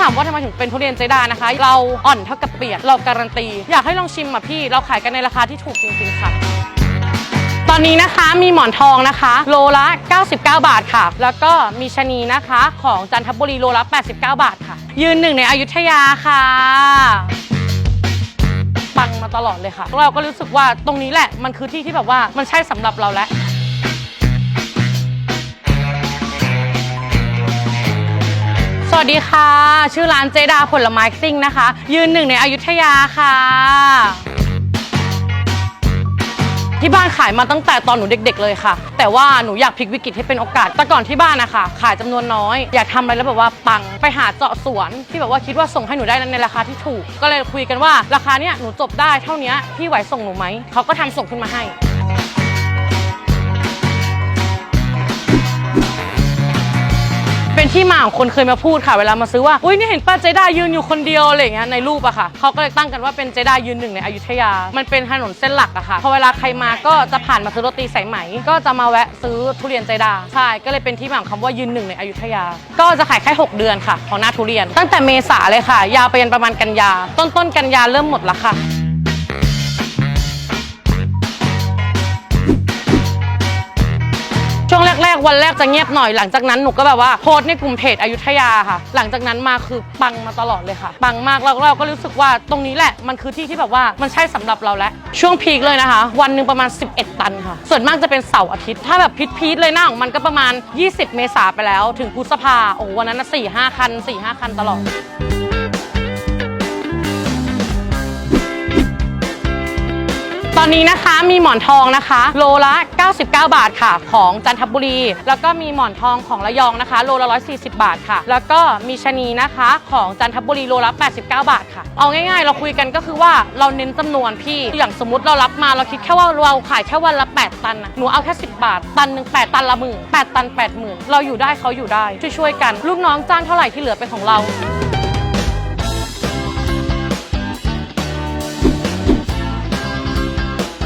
ถามว่าทำไมถึงเป็นทุเรียนเจดานะคะ เราอ่อนเท่ากับเปียกเราการันตี อยากให้ลองชิมอะพี่ เราขายกันในราคาที่ถูกจริงๆค่ะ ตอนนี้นะคะมีหมอนทองนะคะ โลละ 99 บาทค่ะ แล้วก็มีชะนีนะคะ ของจันทบุรีโลละ 89 บาทค่ะ ยืนหนึ่งในอยุธยาค่ะปังมาตลอดเลยค่ะ เราก็รู้สึกว่าตรงนี้แหละมันคือที่ที่แบบว่ามันใช่สำหรับเราแล้ว วัสดีค่ะ ชื่อร้านเจดาผลไม้ซิ่งนะคะ ยืนหนึ่งในอยุธยาค่ะ ที่บ้านขายมาตั้งแต่ตอนหนูเด็ก ๆ เลยค่ะ แต่ว่าหนูอยากพลิกวิกฤตให้เป็นโอกาส แต่ก่อนที่บ้านนะคะขายจำนวนน้อย อยากทำอะไรแล้วแบบว่าปัง ไปหาเจาะสวน ที่แบบว่าคิดว่าส่งให้หนูได้ในราคาที่ถูก ก็เลยคุยกันว่าราคาเนี้ยหนูจบได้เท่านี้พี่ไหวส่งหนูไหม เขาก็ทำส่งขึ้นมาให้ ที่มาของคนเคยมาพูดค่ะ เวลามาซื้อว่า อุ้ยนี่เห็นป้าเจดายืนอยู่คนเดียวอะไรอย่างเงี้ยในรูปอะค่ะเขาก็เลยตั้งกันว่าเป็นเจดายืนหนึ่งในอยุธยา มันเป็นถนนเส้นหลักอะค่ะ พอเวลาใครมาก็จะผ่านมาซื้อโรตีสายไหม ก็จะมาแวะซื้อทุเรียนเจดา ใช่ ก็เลยเป็นที่มาของคำว่ายืนหนึ่งในอยุธยา ก็จะขายแค่6เดือนค่ะของหน้าทุเรียน ตั้งแต่เมษาเลยค่ะ ยาวไปยันประมาณกันยา ต้นต้นๆกันยาเริ่มหมดละค่ะ วันแรกจะเงียบหน่อยหลังจากนั้นหนูก็แบบว่าโพสต์ในกลุ่มเพจอยุธยาค่ะ หลังจากนั้นมาคือปังมาตลอดเลยค่ะ ปังมากแล้วเราก็รู้สึกว่าตรงนี้แหละมันคือที่ที่แบบว่ามันใช่สำหรับเราแล้วช่วงพีคเลยนะคะ วันหนึ่งประมาณ 11 ตันค่ะ ส่วนมากจะเป็นเสาร์อาทิตย์ถ้าแบบพีคๆเลยหน้าของมันก็ประมาณ 20 เมษาไปแล้ว ถึงพฤษภาโอ้วันนั้นนะสี่ห้าคันสี่ห้าคันตลอด ตอนนี้นะคะมีหมอนทองนะคะ โลละ 99 บาทค่ะ ของจันทบุรี แล้วก็มีหมอนทองของระยองนะคะ โลละ 140 บาทค่ะ แล้วก็มีชะนีนะคะของจันทบุรีโลละ 89 บาทค่ะ เอาง่ายๆ เราคุยกันก็คือว่าเราเน้นจำนวนพี่อย่างสมมติเรารับมาเราคิดแค่ว่าเราขายแค่วันละ 8 ตันนะหนูเอาแค่ 10 บาท ตันหนึ่ง8ตันละหมื่น8ตัน 80,000 เราอยู่ได้เขาอยู่ได้ช่วยๆกัน ลูกน้องจ้างเท่าไหร่ที่เหลือเป็นของเรา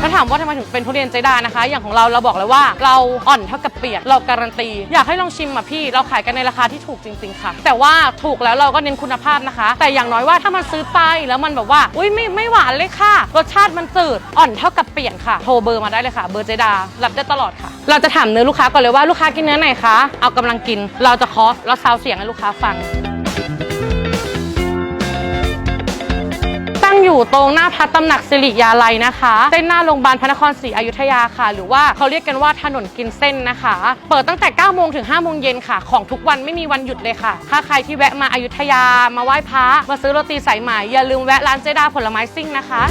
ถ้าถามว่าทำไมถึงเป็นทุเรียนเจดานะคะ อย่างของเราเราบอกเลยว่าเราอ่อนเท่ากับเปียกเราการันตี อยากให้ลองชิมอะพี่เราขายกันในราคาที่ถูกจริง ๆ ค่ะ แต่ว่าถูกแล้วเราก็เน้นคุณภาพนะคะ แต่อย่างน้อยว่าถ้ามันซื้อไปแล้วมันแบบว่าอุ้ยไม่ไม่หวานเลยค่ะ รสชาติมันจืดอ่อนเท่ากับเปียกค่ะ โทรเบอร์มาได้เลยค่ะ เบอร์เจดารับได้ตลอดค่ะ เราจะถามเนื้อลูกค้าก่อนเลยว่าลูกค้ากินเนื้อไหนคะเอากำลังกิน เราจะเคาะแล้วซาวเสียงให้ลูกค้าฟัง อยู่ตรงหน้าพัดตำหนักสิริยาลัยนะคะเส้นหน้าโรงพยาบาลพระนครศรีอยุธยาค่ะ หรือว่าเขาเรียกกันว่าถนนกินเส้นนะคะ เปิดตั้งแต่9โมงถึง5โมงเย็นค่ะ ของทุกวันไม่มีวันหยุดเลยค่ะ ถ้าใครที่แวะมาอายุธยามาไหว้พระมาซื้อโรตีสายไหมอย่าลืมแวะร้านเจดาผลไม้ซิ่งนะคะ